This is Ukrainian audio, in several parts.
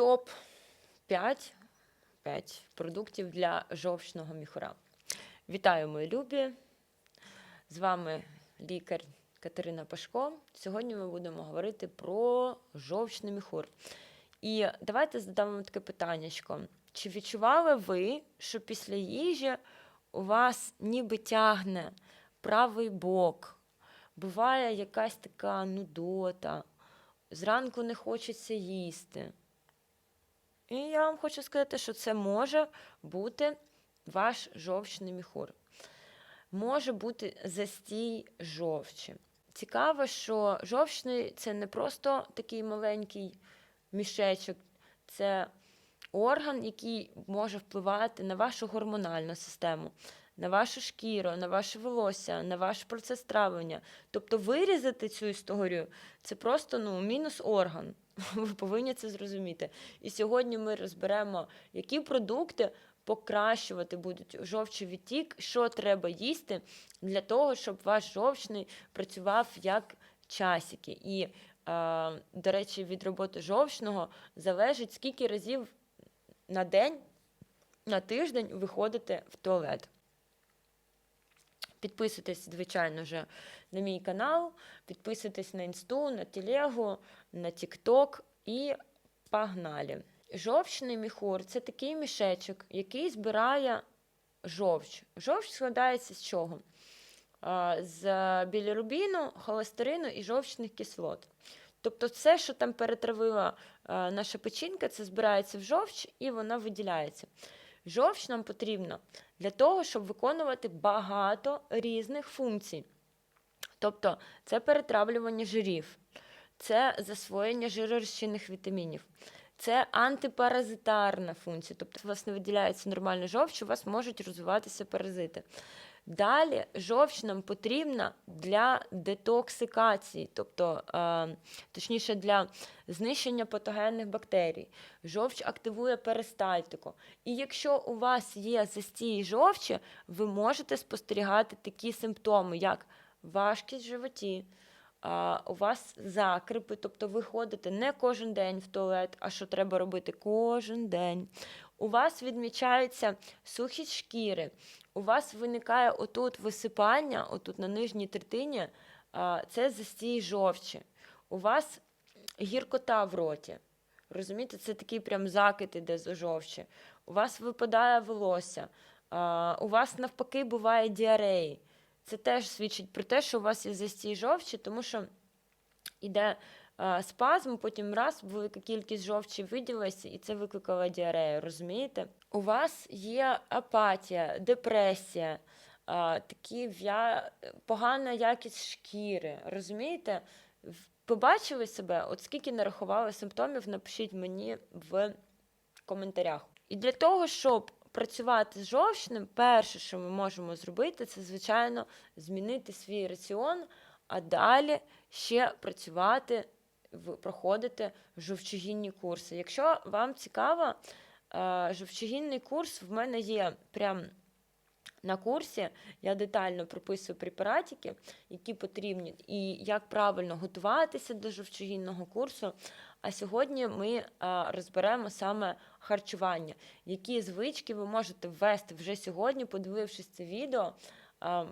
топ 5, 5 продуктів для жовчного міхура. Вітаю, мої любі! З вами лікар Катерина Пашко. Сьогодні ми будемо говорити про жовчний міхур. І давайте задамо таке питаннячко. Чи відчували ви, що після їжі у вас ніби тягне правий бок? Буває якась така нудота, зранку не хочеться їсти. І я вам хочу сказати, що це може бути ваш жовчний міхур. Може бути застій жовчі. Цікаво, що жовчний це не просто такий маленький мішечок, це орган, який може впливати на вашу гормональну систему, на вашу шкіру, на ваше волосся, на ваш процес травлення. Тобто вирізати цю історію це просто ну, мінус орган. Ви повинні це зрозуміти. І сьогодні ми розберемо, які продукти покращувати будуть жовчий відтік, що треба їсти для того, щоб ваш жовчний працював як часики. І, е, до речі, від роботи жовчного залежить, скільки разів на день, на тиждень ви ходите в туалет. Підписуйтесь, звичайно ж, на мій канал, підписуйтесь на інсту, на телегу, на тікток і погнали. Жовчний міхур це такий мішечок, який збирає жовч. Жовч складається з чого? З білірубіну, холестерину і жовчних кислот. Тобто, все, що там перетравила наша печінка, це збирається в жовч і вона виділяється. Жовч нам потрібно для того, щоб виконувати багато різних функцій. Тобто, це перетравлювання жирів, це засвоєння жиророзчинних вітамінів, це антипаразитарна функція. Тобто, у вас не виділяється нормальна жовч, у вас можуть розвиватися паразити. Далі жовч нам потрібна для детоксикації, тобто, е, точніше, для знищення патогенних бактерій. Жовч активує перистальтику. І якщо у вас є застій жовчі, ви можете спостерігати такі симптоми, як важкість в животі, а, у вас закрипи, тобто ви ходите не кожен день в туалет, а що треба робити кожен день. У вас відмічається сухість шкіри, у вас виникає отут висипання, отут на нижній третині, це застій жовчі. У вас гіркота в роті. Розумієте, це такий прям закид іде з жовчі. У вас випадає волосся, у вас навпаки буває діареї. Це теж свідчить про те, що у вас є застій жовчі, тому що йде а, спазм, потім раз, велика кількість жовчі виділилася, і це викликало діарею, розумієте? У вас є апатія, депресія, такі в'я... погана якість шкіри, розумієте? Побачили себе, от скільки нарахували симптомів, напишіть мені в коментарях. І для того, щоб працювати з жовчним, перше, що ми можемо зробити, це, звичайно, змінити свій раціон, а далі ще працювати, в- проходити жовчогінні курси. Якщо вам цікаво, е, жовчогінний курс в мене є прям на курсі. Я детально прописую препаратики, які потрібні, і як правильно готуватися до жовчогінного курсу. А сьогодні ми розберемо саме харчування, які звички ви можете ввести вже сьогодні, подивившись це відео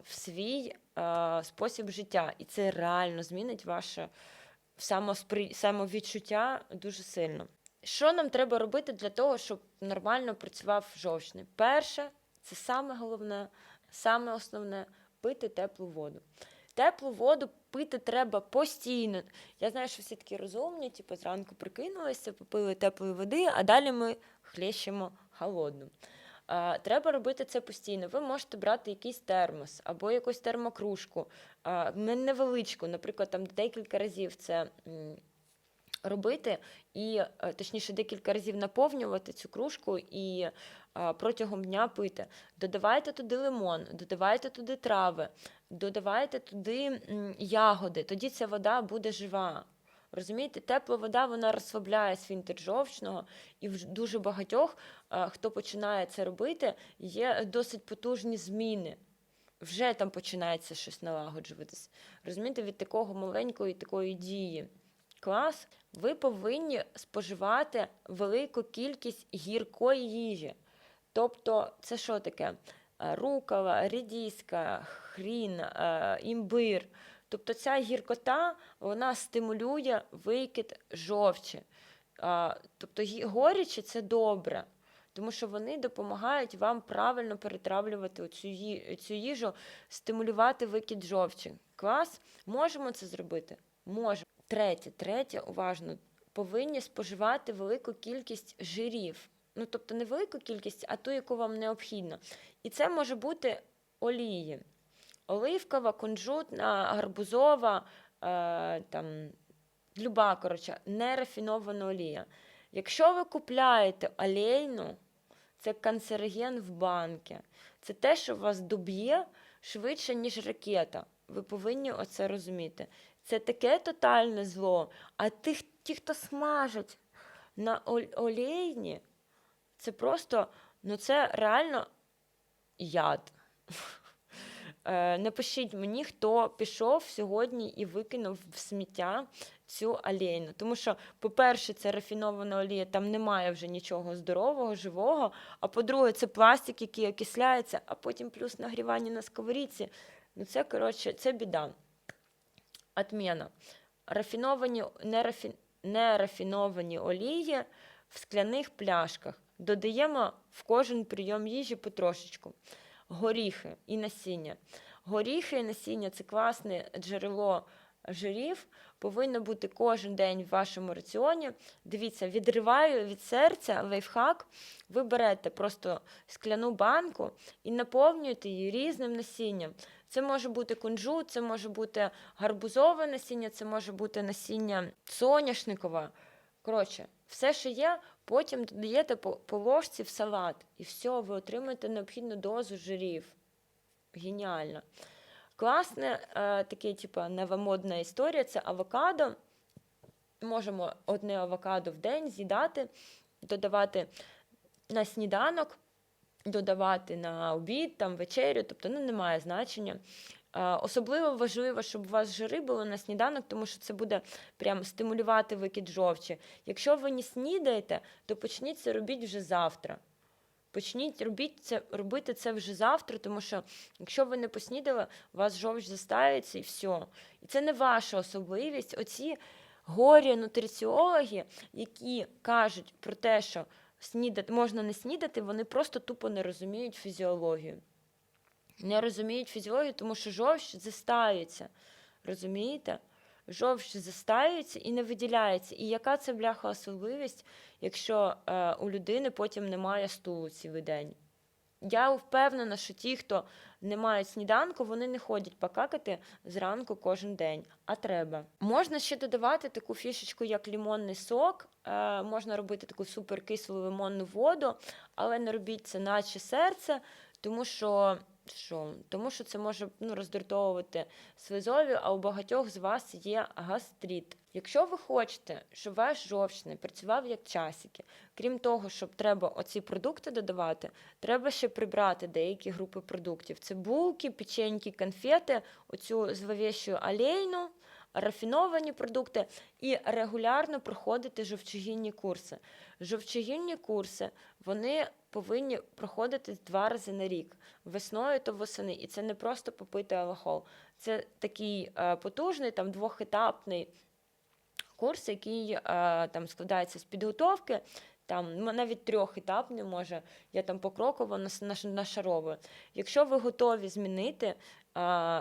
в свій а, спосіб життя. І це реально змінить ваше самоспри... самовідчуття дуже сильно. Що нам треба робити для того, щоб нормально працював жовчний? Перше, це саме головне, саме основне пити теплу воду. Теплу воду пити треба постійно. Я знаю, що всі такі розумні, типу зранку прикинулися, попили теплої води, а далі ми хлещемо холодну. Треба робити це постійно. Ви можете брати якийсь термос або якусь термокружку, невеличку, наприклад, там декілька разів це робити, і е, точніше декілька разів наповнювати цю кружку і протягом дня пити. Додавайте туди лимон, додавайте туди трави, додавайте туди ягоди, тоді ця вода буде жива. Розумієте, тепла вода вона розслабляє свінтер жовчного, і в дуже багатьох, хто починає це робити, є досить потужні зміни. Вже там починається щось налагоджуватись. Розумієте, від такого маленької такої дії. Клас. Ви повинні споживати велику кількість гіркої їжі. Тобто, це що таке? Е, Рукола, рідіска, хрін, е, імбир. Тобто ця гіркота вона стимулює викид жовчі. Тобто горічі це добре, тому що вони допомагають вам правильно перетравлювати цю, цю їжу, стимулювати викид жовчі. Клас, можемо це зробити? Можемо. Третє, третє, уважно, повинні споживати велику кількість жирів. Ну, тобто не велику кількість, а ту, яку вам необхідно. І це може бути олії. Оливкова, кунжутна, гарбузова, е, там, люба, коротше, нерафінована олія. Якщо ви купляєте олійну, це канцероген в банки. Це те, що вас доб'є швидше, ніж ракета. Ви повинні оце розуміти. Це таке тотальне зло. А тих, ті, хто смажать на ол- олійні, це просто, ну це реально яд. Е, Напишіть мені, хто пішов сьогодні і викинув в сміття цю олійну. Тому що, по-перше, це рафінована олія, там немає вже нічого здорового, живого. А по-друге, це пластик, який окисляється, а потім плюс нагрівання на сковорідці. Ну, це, коротше, це біда. Отміна. Рафіновані, нерафі... нерафіновані олії в скляних пляшках. Додаємо в кожен прийом їжі потрошечку. Горіхи і насіння. Горіхи і насіння це класне джерело жирів, повинно бути кожен день в вашому раціоні. Дивіться, відриваю від серця лайфхак. Ви берете просто скляну банку і наповнюєте її різним насінням. Це може бути кунжут, це може бути гарбузове насіння, це може бути насіння соняшникове. Коротше, все, що є, потім додаєте по, ложці в салат. І все, ви отримаєте необхідну дозу жирів. Геніально. Класне, е, таке, типу, новомодна історія це авокадо. Можемо одне авокадо в день з'їдати, додавати на сніданок, додавати на обід, там, вечерю, тобто ну, немає значення. Е, Особливо важливо, щоб у вас жири були на сніданок, тому що це буде прям стимулювати викид жовчі. Якщо ви не снідаєте, то почніть це робіть вже завтра. Почніть робіть це, робити це вже завтра, тому що якщо ви не поснідали, у вас жовч застається і все. І це не ваша особливість. Оці горі нутриціологи, які кажуть про те, що снідати можна не снідати, вони просто тупо не розуміють фізіологію. Не розуміють фізіологію, тому що жовч застаюється. Розумієте? Жовч застаюється і не виділяється. І яка це бляха особливість, якщо е, у людини потім немає стулу цілий день? Я впевнена, що ті, хто не мають сніданку, вони не ходять покакати зранку кожен день, а треба. Можна ще додавати таку фішечку, як лімонний сок. Е, можна робити таку суперкислу лимонну воду, але не робіть це наче серце, тому що. Що? Тому що це може ну, роздратовувати слизові, а у багатьох з вас є гастрит. Якщо ви хочете, щоб ваш жовчний працював як часики, крім того, щоб треба оці продукти додавати, треба ще прибрати деякі групи продуктів. Це булки, печеньки, конфети, оцю зловещу олейну, рафіновані продукти і регулярно проходити жовчогінні курси. Жовчогінні курси вони повинні проходити два рази на рік, весною та восени. І це не просто попити алахол. Це такий е, потужний, там двохетапний курс, який е, там складається з підготовки. Там навіть трьохетапний може, я там покроково нашаровую. Якщо ви готові змінити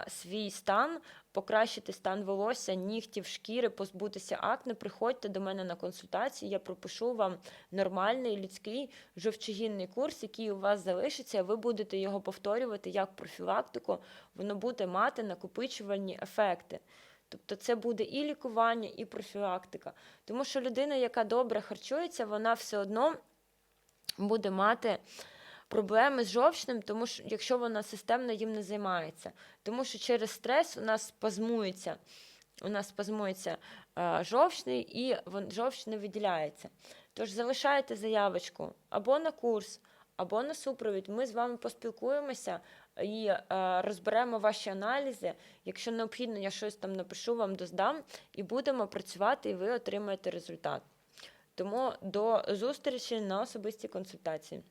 свій стан, покращити стан волосся, нігтів, шкіри, позбутися акне, приходьте до мене на консультацію. Я пропишу вам нормальний людський жовчогінний курс, який у вас залишиться. Ви будете його повторювати як профілактику, воно буде мати накопичувальні ефекти. Тобто це буде і лікування, і профілактика. Тому що людина, яка добре харчується, вона все одно буде мати проблеми з жовчним, тому що якщо вона системно їм не займається. Тому що через стрес у нас спазмується, у нас спазмується е, жовчний і жовч не виділяється. Тож залишайте заявочку або на курс, або на супровід. Ми з вами поспілкуємося і е, розберемо ваші аналізи. Якщо необхідно, я щось там напишу, вам доздам, і будемо працювати, і ви отримаєте результат. Тому до зустрічі на особистій консультації.